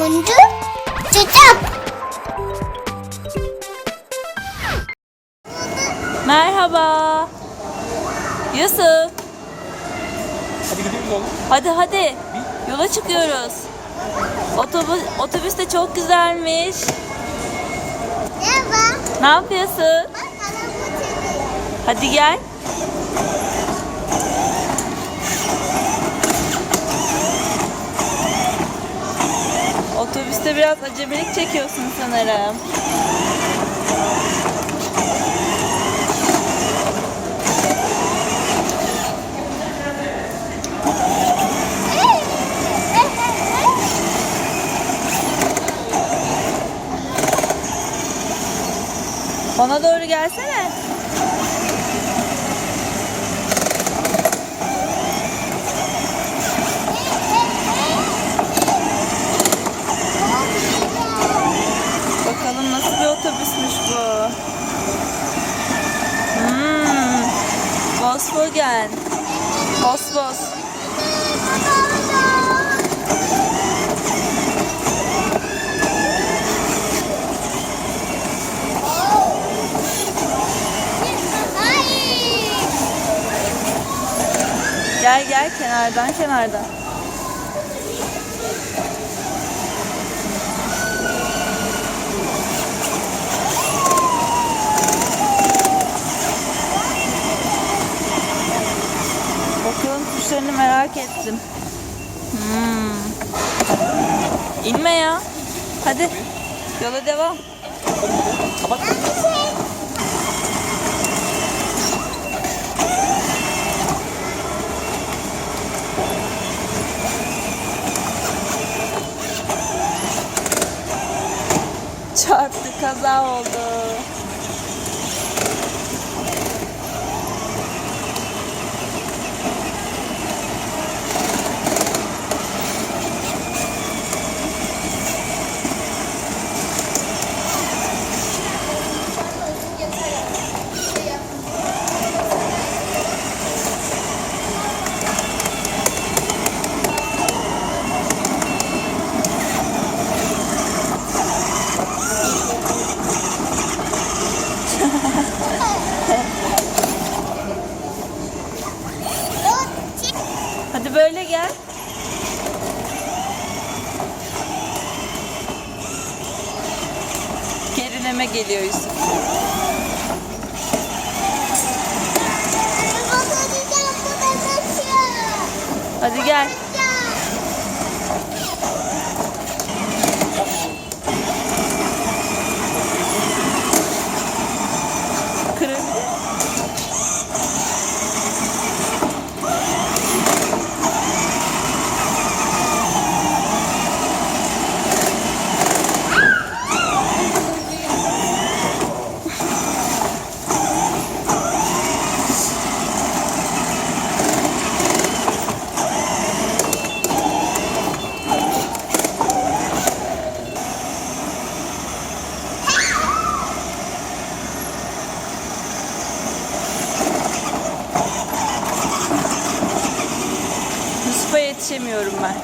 Turuncu çocuk. Merhaba. Yusuf. Hadi gidiyoruz oğlum. Hadi hadi. Yola çıkıyoruz. Otobüs, otobüs de çok güzelmiş. Merhaba. Ne yapıyorsun? Bak araba çocuk. Hadi gel. Otobüste biraz acemilik çekiyorsun sanırım. Bana doğru gelsene. Bakalım nasıl bir otobüsmüş bu. Hmm. Volkswagen. Vosvos. Gel gel kenardan kenardan. Kuşlarını merak ettim. Hmm. İnme ya. Hadi. Yola devam. Kapat. Çarptı kaza oldu. Hadi böyle gel. Gerileme geliyor Yusuf. Hadi gel. Yetişemiyorum ben.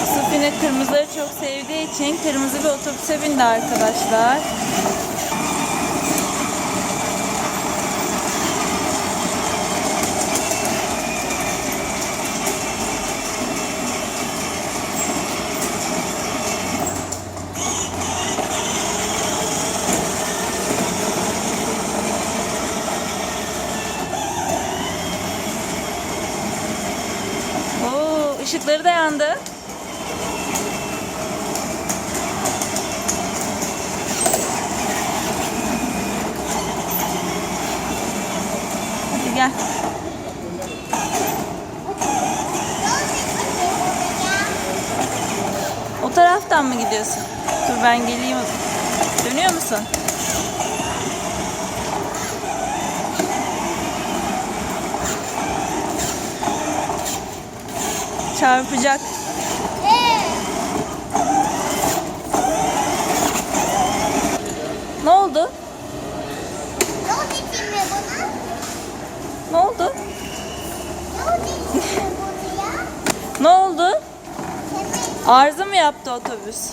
Yusuf yine kırmızıları çok sevdiği için kırmızı bir otobüse bindi arkadaşlar. Oo, ışıkları da yandı. Hadi gel. O taraftan mı gidiyorsun? Dur ben geleyim. Dönüyor musun? Çarpacak. Ne oldu? Ne oldu? Ne oldu? Arıza mı yaptı otobüs?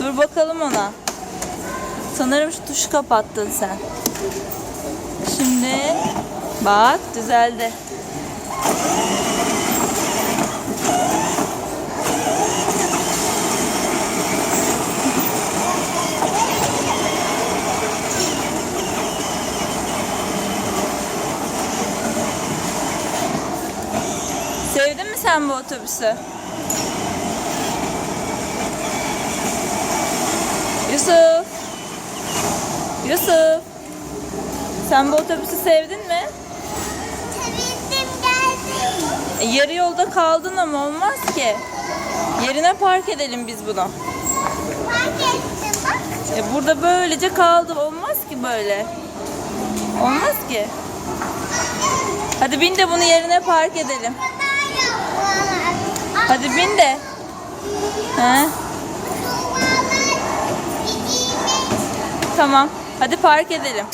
Dur bakalım ona. Sanırım şu tuşu kapattın sen. Şimdi bak düzeldi. Sevdin mi sen bu otobüsü? Yusuf. Yusuf. Sen bu otobüsü sevdin mi? Sevindim geldim. E, yarı yolda kaldın ama olmaz ki. Yerine park edelim biz bunu. Fark ettim bak. E, burada böylece kaldı. Olmaz ki böyle. Olmaz ki. Hadi bin de bunu yerine park edelim. Hadi bin de. He? Tamam. Hadi park edelim.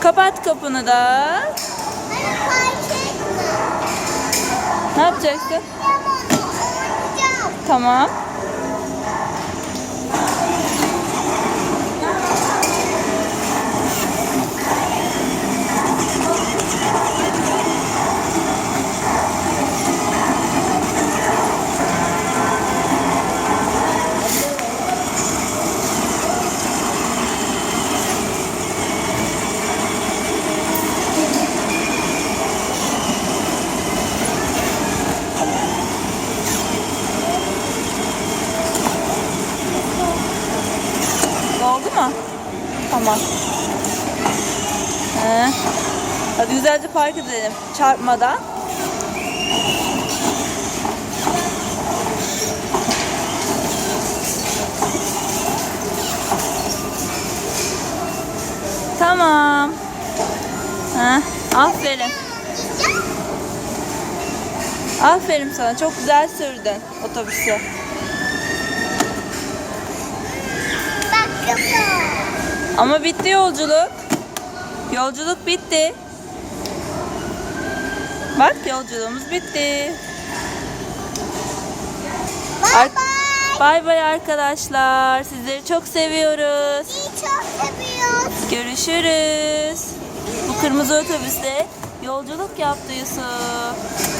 Kapat kapını da. Ne yapacaksın? Tamam. Oldu mu? Tamam. He. Hadi güzelce park edelim. Çarpmadan. Tamam. He. Aferin. Aferin sana. Çok güzel sürdün otobüsü. Bak. Ama bitti yolculuk. Yolculuk bitti. Bak yolculuğumuz bitti. Bay bay arkadaşlar. Sizleri çok seviyoruz. Çok seviyoruz. Görüşürüz. Bu kırmızı otobüste yolculuk yaptı Yusuf.